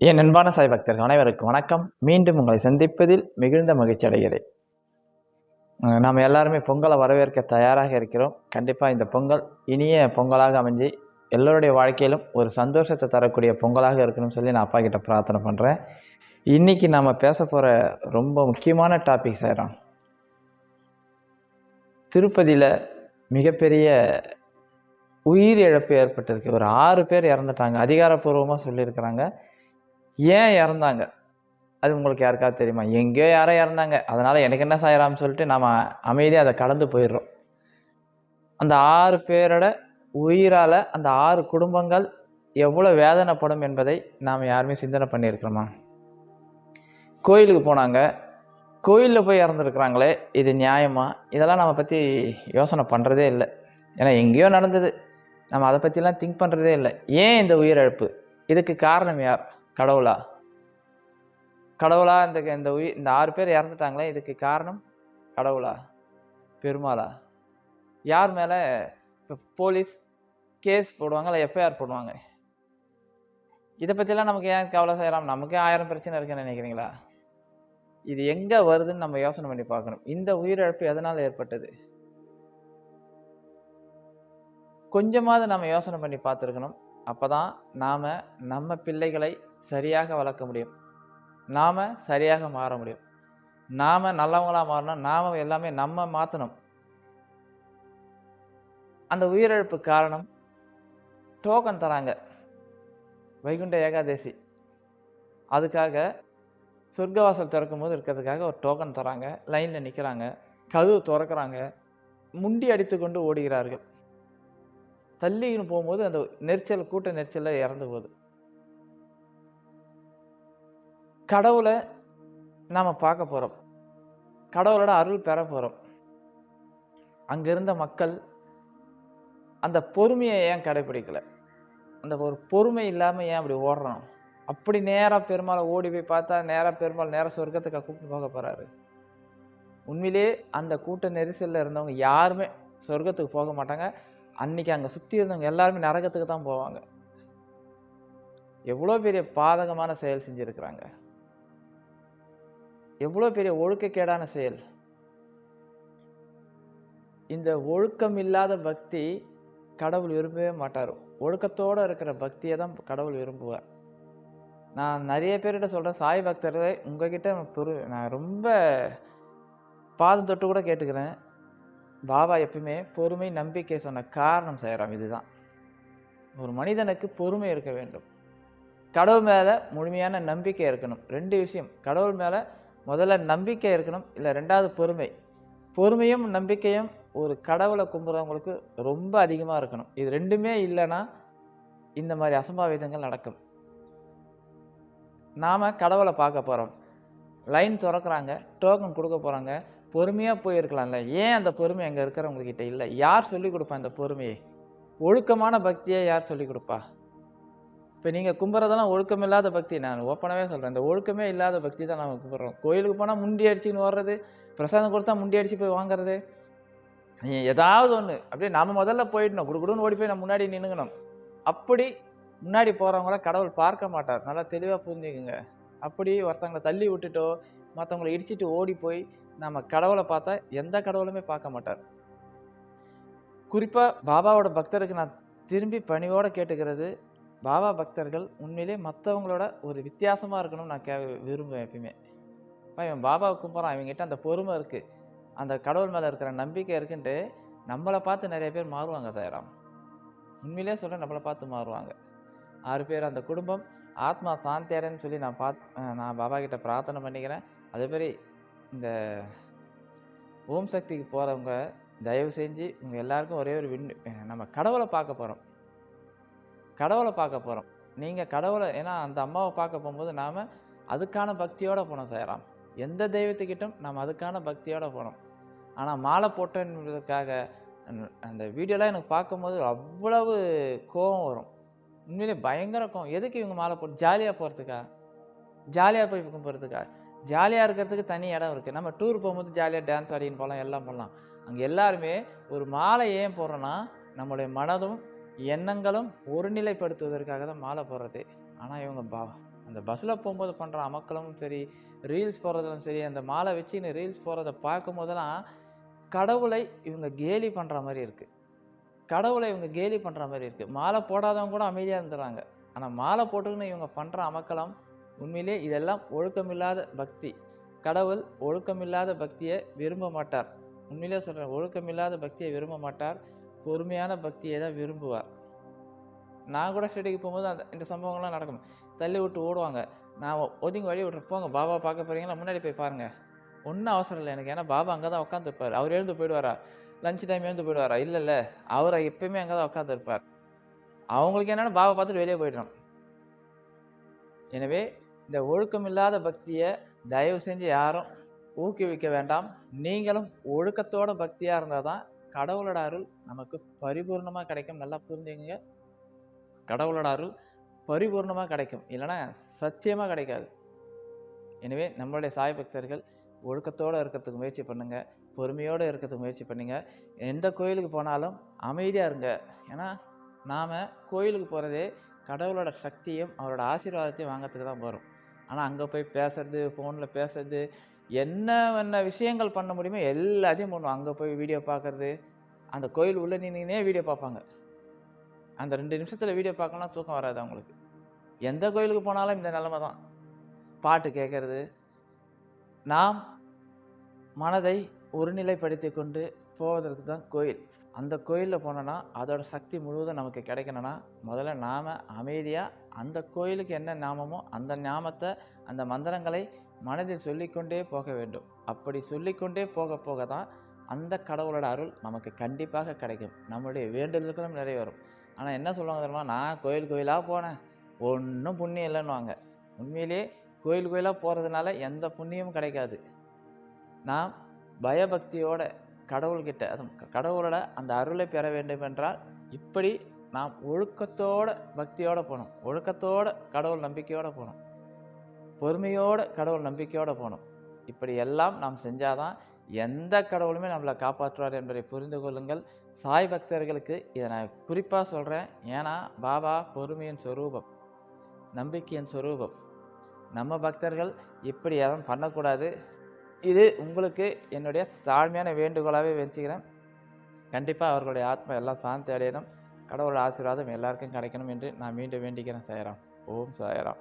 என் அன்பான சாய் பக்தர்கள் அனைவருக்கும் வணக்கம். மீண்டும் உங்களை சந்திப்பதில் மிகுந்த மகிழ்ச்சி அடைகிறேன். நாம் எல்லாருமே பொங்கலை வரவேற்க தயாராக இருக்கிறோம். கண்டிப்பாக இந்த பொங்கல் இனிய பொங்கலாக அமைஞ்சு எல்லோருடைய வாழ்க்கையிலும் ஒரு சந்தோஷத்தை தரக்கூடிய பொங்கலாக இருக்கணும்னு சொல்லி நான் அப்பா கிட்ட பிரார்த்தனை பண்ணுறேன் இன்னைக்கு நாம் பேச போகிற ரொம்ப முக்கியமான டாபிக் சேரம் திருப்பதியில் மிகப்பெரிய உயிர் இழப்பு ஏற்பட்டிருக்கு. ஒரு ஆறு பேர் இறந்துட்டாங்க. அதிகாரப்பூர்வமாக சொல்லியிருக்கிறாங்க. ஏன் இறந்தாங்க? அது உங்களுக்கு யாருக்காவது தெரியுமா? எங்கேயோ யாரோ இறந்தாங்க. அதனால் எனக்கு என்ன சாயிராம்னு சொல்லிட்டு நம்ம அமைதியாக அதை கடந்து போயிடுறோம். அந்த ஆறு பேரோட உயிரால் அந்த ஆறு குடும்பங்கள் எவ்வளோ வேதனைப்படும் என்பதை நாம் யாருமே சிந்தனை பண்ணியிருக்கிறோமா? கோயிலுக்கு போனாங்க. கோயிலில் போய் இறந்துருக்குறாங்களே இது நியாயமா? இதெல்லாம் நம்ம பற்றி யோசனை பண்ணுறதே இல்லை. ஏன்னா எங்கேயோ நடந்தது. நம்ம அதை பற்றிலாம் திங்க் பண்ணுறதே இல்லை. ஏன் இந்த உயிரிழப்பு? இதுக்கு காரணம் யார்? கடவுளா? கடவுளா இந்த இந்த உயிர் இந்த ஆறு பேர் இறந்துட்டாங்களே இதுக்கு காரணம்? கடவுளா? பெருமாளா? யார் மேலே இப்போ போலீஸ் கேஸ் போடுவாங்க இல்லை எஃப்ஐஆர் போடுவாங்க? இதை பற்றிலாம் நமக்கு ஏன் கவலை செய்யலாம் நமக்கே ஆயிரம் பிரச்சனை இருக்குன்னு நினைக்கிறீங்களா? இது எங்கே வருதுன்னு நம்ம யோசனை பண்ணி பார்க்கணும். இந்த உயிரிழப்பு எதனால் ஏற்பட்டது? கொஞ்சமாவது நம்ம யோசனை பண்ணி பார்த்துருக்கணும். அப்போ தான் நாம் நம்ம பிள்ளைகளை சரியாக வளர்க்க முடியும். நாம் சரியாக மாற முடியும். நாம் நல்லவங்களாக மாறணும். நாம் எல்லாமே நம்ம மாற்றணும் அந்த உயிரிழப்பு காரணம் டோக்கன் தராங்க. வைகுண்ட ஏகாதசி. அதுக்காக சொர்க்கவாசல் திறக்கும் போது இருக்கிறதுக்காக ஒரு டோக்கன் தராங்க. லைனில் நிற்கிறாங்க கதவு திறக்கிறாங்க. முண்டி அடித்து கொண்டு ஓடுகிறார்கள். தள்ளின்னு போகும்போது அந்த நெரிச்சல் கூட்ட நெரிச்சலில் இறந்து போகுது. கடவுளை நாம் பார்க்க போகிறோம் கடவுளோட அருள் பெற போகிறோம் அங்கே இருந்த மக்கள் அந்த பொறுமையை ஏன் கடைப்பிடிக்கலை? அந்த ஒரு பொறுமை இல்லாமல் ஏன் அப்படி ஓடுறோம் அப்படி நேராக பெருமாளை ஓடி போய் பார்த்தா நேராக பெருமாள் நேராக சொர்க்கத்துக்கு கூப்பிட்டு போக போகிறாரு உண்மையிலே அந்த கூட்ட நெரிசலில் இருந்தவங்க யாருமே சொர்க்கத்துக்கு போக மாட்டாங்க. அன்னைக்கு அங்கே சுற்றி இருந்தவங்க எல்லாருமே நரகத்துக்கு தான் போவாங்க. எவ்வளோ பெரிய பாதகமான செயல் செஞ்சுருக்கிறாங்க. எவ்வளோ பெரிய ஒழுக்கக்கேடான செயல். இந்த ஒழுக்கம் இல்லாத பக்தி கடவுள் விரும்பவே மாட்டார்? ஒழுக்கத்தோடு இருக்கிற பக்தியை தான் கடவுள் விரும்புவார். நான் நிறைய பேர்கிட்ட சொல்கிறேன் சாய் பக்தர்களை உங்ககிட்ட புரு நான் ரொம்ப பாதம் தொட்டு கூட கேட்டுக்கிறேன். பாபா எப்பயுமே பொறுமை நம்பிக்கை சொன்ன காரணம் செய்கிறான் இதுதான். ஒரு மனிதனுக்கு பொறுமை இருக்க வேண்டும். கடவுள் மேலே முழுமையான நம்பிக்கை இருக்கணும். ரெண்டு விஷயம் கடவுள் மேலே முதல்ல நம்பிக்கை இருக்கணும். இல்லை ரெண்டாவது பொறுமை. பொறுமையும் நம்பிக்கையும் ஒரு கடவுளை கும்பிட்றவங்களுக்கு ரொம்ப அதிகமாக இருக்கணும். இது ரெண்டுமே இல்லைன்னா இந்த மாதிரி அசம்பாவிதங்கள் நடக்கும். நாம் கடவுளை பார்க்க போகிறோம் லைன் திறக்கிறாங்க டோக்கன் கொடுக்க போகிறாங்க பொறுமையாக போயிருக்கலாம்ல. ஏன் அந்த பொறுமை அங்கே இருக்கிறவங்கக்கிட்ட இல்லை? யார் சொல்லிக் கொடுப்பா அந்த பொறுமையை? ஒழுக்கமான பக்தியை யார் சொல்லிக் கொடுப்பா? இப்போ நீங்கள் கும்புறதெல்லாம் ஒழுக்கம் இல்லாத பக்தி. நான் ஓப்பனாகவே சொல்கிறேன் இந்த ஒழுக்கமே இல்லாத பக்தி தான் நம்ம கும்பிட்றோம் கோயிலுக்கு போனால் முண்டி அடிச்சுன்னு ஓடுறது பிரசாதம் கொடுத்தா முண்டி அடித்து போய் வாங்குறது. ஏதாவது ஒன்று அப்படியே நாம் முதல்ல போயிடணும். குடுகுடுன்னு ஓடி போய் நம்ம முன்னாடி நின்றுக்கணும் அப்படி முன்னாடி போகிறவங்கள கடவுள் பார்க்க மாட்டார். நல்லா தெளிவாக புரிஞ்சுக்குங்க. அப்படி ஒருத்தவங்களை தள்ளி விட்டுட்டோ மற்றவங்களை இடிச்சிட்டு ஓடி போய் நம்ம கடவுளை பார்த்தா எந்த கடவுளுமே பார்க்க மாட்டார். குறிப்பாக பாபாவோட பக்தருக்கு நான் திரும்பி பணிவோடு கேட்டுக்கிறது பாபா பக்தர்கள் உண்மையிலே மற்றவங்களோட ஒரு வித்தியாசமாக இருக்கணும்னு நான் கே விரும்புவேன் எப்பயுமே. இப்போ இவன் பாபாவை கும்பிட்றான் இவங்ககிட்ட அந்த பொறுமை இருக்குது அந்த கடவுள் மேலே இருக்கிற நம்பிக்கை இருக்குன்ட்டு நம்மளை பார்த்து நிறைய பேர் மாறுவாங்க தயாராம். உண்மையிலே சொல்ல நம்மளை பார்த்து மாறுவாங்க. ஆறு பேர் அந்த குடும்பம் ஆத்மா சாந்தியடைன்னு சொல்லி நான் பார்த்து நான் பாபா கிட்ட பிரார்த்தனை பண்ணிக்கிறேன். அதே மாதிரி இந்த ஓம் சக்திக்கு போகிறவங்க தயவு செஞ்சு உங்கள் எல்லாருக்கும் ஒரே ஒரு விண் நம்ம கடவுளை பார்க்க போகிறோம் கடவுளை பார்க்க போகிறோம் நீங்கள் கடவுளை ஏன்னா அந்த அம்மாவை பார்க்க போகும்போது நாம் அதுக்கான பக்தியோடு போனோம் சேராம் எந்த தெய்வத்துக்கிட்டும் நாம் அதுக்கான பக்தியோடு போனோம். ஆனால் மாலை போட்டேன்றதுக்காக அந்த வீடியோலாம் எனக்கு பார்க்கும்போது அவ்வளவு கோபம் வரும். உண்மையிலே பயங்கர கோவம். எதுக்கு இவங்க மாலை போட்டு ஜாலியாக போகிறதுக்கா ஜாலியாக போய் போகிறதுக்கா ஜாலியாக இருக்கிறதுக்கு தனி இடம் இருக்குது நம்ம டூர் போகும்போது ஜாலியாக டான்ஸ் ஆடின்னு போகலாம் எல்லாம் பண்ணலாம் அங்கே எல்லாருமே ஒரு மாலை ஏன் போடுறோன்னா நம்மளுடைய மனதும் எண்ணங்களும் ஒருநிலைப்படுத்துவதற்காக தான் மாலை போடுறது. ஆனால் இவங்க பா அந்த பஸ்ஸில் போகும்போது பண்ணுற அமக்களும் சரி ரீல்ஸ் போடுறதும் சரி அந்த மாலை வச்சுன்னு ரீல்ஸ் போடுறத பார்க்கும் போதெல்லாம் கடவுளை இவங்க கேலி பண்ணுற மாதிரி இருக்குது கடவுளை இவங்க கேலி பண்ணுற மாதிரி இருக்குது மாலை போடாதவங்க கூட அமைதியாக இருந்துடுறாங்க ஆனால் மாலை போட்டுக்கின்னு இவங்க பண்ணுற அமக்களம் உண்மையிலே இதெல்லாம் ஒழுக்கமில்லாத பக்தி. கடவுள் ஒழுக்கமில்லாத பக்தியை விரும்ப மாட்டார். உண்மையிலே சொல்கிறேன் ஒழுக்கமில்லாத பக்தியை விரும்ப மாட்டார். பொறுமையான பக்தியை தான் விரும்புவார் நான் கூட ஸ்டடிக்கு போகும்போது அந்த இந்த சம்பவங்கள்லாம் நடக்கும். தள்ளி விட்டு ஓடுவாங்க. நான் ஒதுங்கி வழி விட்றேன் போங்க. பாபா பார்க்க போகிறீங்களா முன்னாடி போய் பாருங்கள் ஒன்றும் அவசரம் இல்லை எனக்கு. ஏன்னா பாபா அங்கே தான் உட்காந்துருப்பார் அவர் எழுந்து போயிடுவாரா? லஞ்ச் டைம் எழுந்து போயிடுவாரா? இல்லை இல்லை. அவர் எப்பயுமே அங்கே தான் உட்காந்துருப்பார் அவங்களுக்கு என்னென்னா பாபா பார்த்துட்டு வெளியே போயிடணும். எனவே இந்த ஒழுக்கமில்லாத பக்தியை தயவு செஞ்சு யாரும் ஊக்குவிக்க வேண்டாம். நீங்களும் ஒழுக்கத்தோட பக்தியாக இருந்தால் தான் கடவுளோட அருள் நமக்கு பரிபூர்ணமாக கிடைக்கும். நல்லா புரிஞ்சுங்க கடவுளோட அருள் பரிபூர்ணமாக கிடைக்கும். இல்லைன்னா சத்தியமாக கிடைக்காது. எனவே நம்மளுடைய சாய் பக்தர்கள் ஒழுக்கத்தோடு இருக்கிறதுக்கு முயற்சி பண்ணுங்க. பொறுமையோடு இருக்கிறதுக்கு முயற்சி பண்ணுங்க. எந்த கோயிலுக்கு போனாலும் அமைதியாக இருங்க. ஏன்னா நாம் கோயிலுக்கு போகிறதே கடவுளோட சக்தியும் அவரோட ஆசீர்வாதத்தையும் வாங்கிறதுக்கு தான் போகிறோம் ஆனால் அங்கே போய் பேசுறது ஃபோனில் பேசுறது என்ன என்ன விஷயங்கள் பண்ண முடியுமோ எல்லாத்தையும் பண்ணுவோம். அங்கே போய் வீடியோ பார்க்குறது அந்த கோயில் உள்ளே நின்னே வீடியோ பார்ப்பாங்க. அந்த ரெண்டு நிமிஷத்தில் வீடியோ பார்க்கலாம் தூக்கம் வராது அவங்களுக்கு. எந்த கோயிலுக்கு போனாலும் இந்த நிலமை தான். பாட்டு கேட்கறது நாம் மனதை ஒருநிலைப்படுத்தி கொண்டு போவதற்கு தான் கோயில். அந்த கோயிலில் போனோன்னா அதோட சக்தி முழுவதும் நமக்கு கிடைக்கணும்னா முதல்ல நாம் அமைதியாக அந்த கோயிலுக்கு என்ன நாமமோ அந்த நாமத்தை அந்த மந்திரங்களை மனதில் சொல்லிக்கொண்டே போக வேண்டும். அப்படி சொல்லிக்கொண்டே போக போக தான் அந்த கடவுளோட அருள் நமக்கு கண்டிப்பாக கிடைக்கும். நம்மளுடைய வேண்டுதல்களும் நிறைவேறும். ஆனால் என்ன சொல்லுவாங்க தெரியுமா? நான் கோயில் கோயிலாக போனேன். ஒன்றும் புண்ணியம் இல்லைன்னுவாங்க. உண்மையிலேயே கோயில் கோயிலாக போகிறதுனால எந்த புண்ணியமும் கிடைக்காது. நாம் பயபக்தியோட கடவுள்கிட்ட அதுவும் கடவுளோட அந்த அருளை பெற வேண்டும் என்றால் இப்படி நாம் ஒழுக்கத்தோட பக்தியோடு போகணும். ஒழுக்கத்தோட கடவுள் நம்பிக்கையோடு போகணும். பொறுமையோடு கடவுள் நம்பிக்கையோடு போகணும். இப்படி எல்லாம் நாம் செஞ்சாதான் எந்த கடவுளுமே நம்மளை காப்பாற்றுவார் என்பதை புரிந்து கொள்ளுங்கள். சாய் பக்தர்களுக்கு இதை நான் குறிப்பாக சொல்கிறேன் ஏன்னா பாபா பொறுமையின் சொரூபம் நம்பிக்கையின் சொரூபம். நம்ம பக்தர்கள் இப்படி எதுவும் பண்ணக்கூடாது. இது உங்களுக்கு என்னுடைய தாழ்மையான வேண்டுகோளாகவே வச்சுக்கிறேன். கண்டிப்பாக அவர்களுடைய ஆத்மா எல்லாம் சாந்தி அடையணும். கடவுள் ஆசீர்வாதம் எல்லாருக்கும் கிடைக்கணும் என்று நான் மீண்டும் வேண்டிக்கிறேன் சாயராம். ஓம் சாயராம்.